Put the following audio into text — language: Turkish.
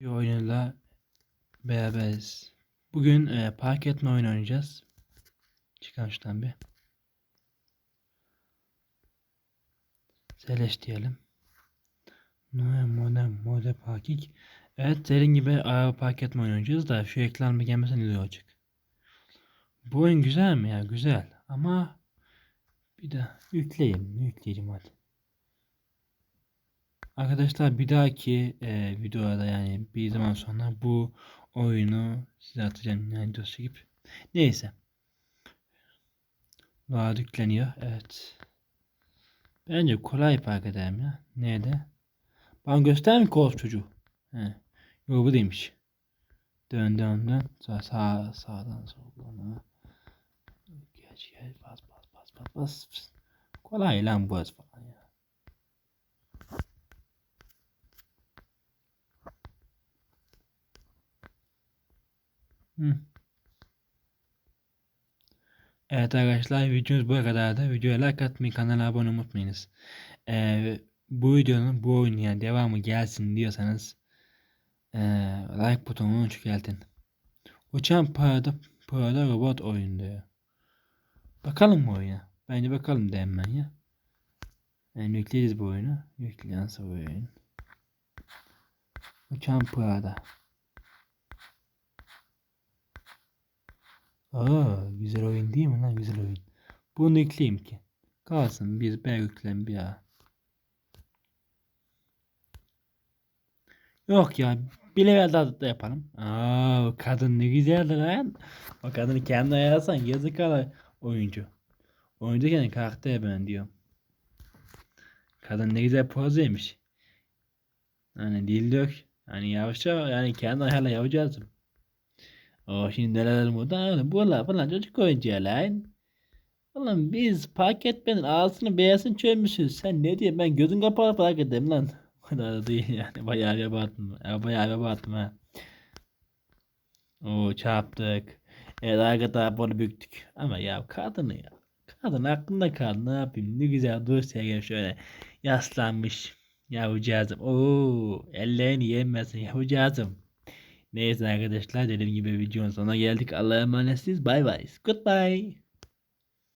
Bir oyunla beraberiz. Bugün e, park etme oyunu oynayacağız. Çıkalım şuradan bir. Seleş diyelim. Noe modem mode parking. Evet senin gibi araba park etme oyunu oynayacağız da şu ekran bir gelmesen iyi olacak. Bu oyun güzel mi ya? Güzel. Ama bir de yükleyeyim. Yükleyeceğim hadi. Arkadaşlar bir dahaki e, videoda yani bir zaman sonra bu oyunu size atacağım yani video çekip. Neyse. Daha yükleniyor. Evet. Bence kolay park ederim ya. Nerede? Bana göster mi kol çocuğu? He. Yok bu değilmiş. Dön dön dön. Sağ, sağ sağdan soldan. Geç geç bas bas bas bas bas. Kolay lan bu falan ya. Evet arkadaşlar videomuz bu kadardı. Videoya like atmayı, kanala abone unutmayınız. Ee, bu videonun bu oyunun devamı gelsin diyorsanız ee, like butonunu çökeltin. Uçan parada parada robot oyun diyor. Bakalım mı oyuna? Bence bakalım de hemen ya. Yani yükleyeceğiz bu oyunu. Yükleyen bu oyun. Uçan parada. Aa, güzel oyun değil mi lan güzel oyun. Bunu yükleyeyim ki. Kalsın biz ben yükleyelim bir daha. Yok ya bir level daha da yapalım. Aa, kadın ne güzeldi lan. O kadını kendi ayarlasan yazık ala oyuncu. Oyuncu kendi karakter ben diyorum. Kadın ne güzel poz yemiş. Hani dil dök. Hani yavaşça yani kendi ayarla yapacağız. O şimdi neler burada? Buralar falan çocuk oyuncağı lan. Oğlum biz park etmenin ağzını beyazını çözmüşüz. Sen ne diyorsun ben gözün kapalı park edeyim lan. O kadar da değil yani. Bayağı bir abarttım. Ya bayağı bir abarttım ha. Oo çarptık. Evet arkadaşlar bunu büktük. Ama ya kadını ya. Kadın aklında kaldı ne yapayım. Ne güzel dosyaya şöyle yaslanmış. Yavrucağızım. Oo ellerini yemesin yavrucağızım. Neyse arkadaşlar dediğim gibi videonun sonuna geldik. Allah'a emanetsiniz. Bye bye. Goodbye.